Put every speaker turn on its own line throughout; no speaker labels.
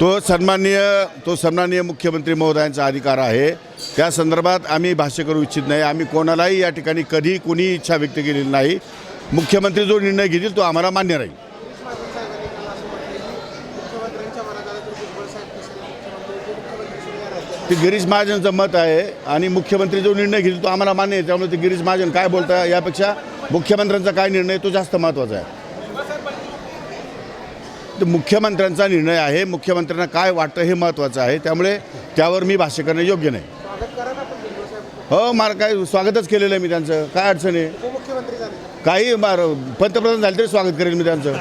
तो सन्माननीय तो सन्माननीय मुख्यमंत्री महोदयांचा अधिकार आहे. त्या संदर्भात आम्ही भाष्य करू इच्छित नाही. आम्ही कोणालाही या ठिकाणी कधी कुणी इच्छा व्यक्त केलेली नाही. मुख्यमंत्री जो निर्णय घेतील तो आम्हाला मान्य राहील. ते गिरीश महाजनचं मत आहे आणि मुख्यमंत्री जो निर्णय घेतील तो आम्हाला मान्य आहे. त्यामुळे ते गिरीश महाजन काय बोलता यापेक्षा मुख्यमंत्र्यांचा काय निर्णय तो जास्त महत्त्वाचा आहे. मुख्यमंत्र्यांचा निर्णय आहे मुख्यमंत्र्यांना काय वाटतं हे महत्त्वाचं आहे. त्यामुळे त्यावर मी भाष्य करणं योग्य नाही. हो मला काय स्वागतच केलेलं आहे मी त्यांचं. काय अडचण आहे? काही मार पंतप्रधान झाले तरी स्वागत करेल मी त्यांचं.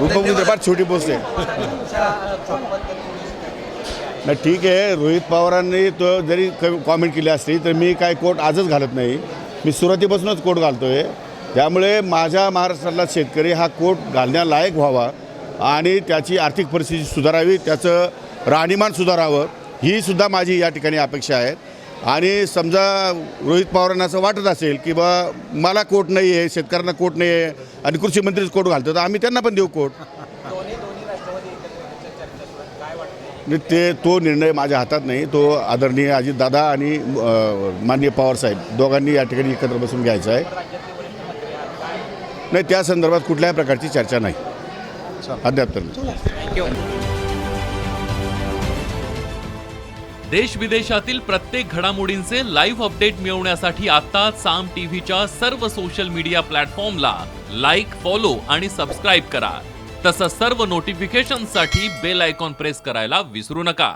उपमुख्यमंत्री फार छोटी पोस्ट आहे. नाही ठीक आहे. रोहित पवारांनी तो जरी कॉमेंट केली असली तर मी काय कोट आजच घालत नाही. मी सुरुवातीपासूनच कोट घालतो आहे त्यामुळे माझ्या महाराष्ट्रातला शेतकरी हा कोट घालण्यालायक व्हावा आणि त्याची आर्थिक परिस्थिती सुधारावी त्याचं राहणीमान सुधारावं ही सुद्धा माझी या ठिकाणी अपेक्षा आहे. आणि समजा रोहित पवारांना असं वाटत असेल की बा मला कोट नाही आहे शेतकऱ्यांना कोट नाही आहे आणि कृषी मंत्रीच कोट घालतो तर आम्ही त्यांना पण देऊ कोट. ते तो निर्णय माझ्या हातात नाही. तो आदरणीय अजितदादा आणि अ, माननीय पवारसाहेब दोघांनी या ठिकाणी एकत्र बसून घ्यायचा आहे. नाही त्या संदर्भात कुठल्याही प्रकारची चर्चा नाही. अद्याप तर.
देश विदेशातील प्रत्येक घडामोडींचे लाईव्ह अपडेट मिळवण्यासाठी आता साम टीव्हीच्या सर्व सोशल मीडिया प्लॅटफॉर्मला लाईक फॉलो आणि सबस्क्राईब करा. तसंच सर्व नोटिफिकेशनसाठी बेल आयकॉन प्रेस करायला विसरू नका.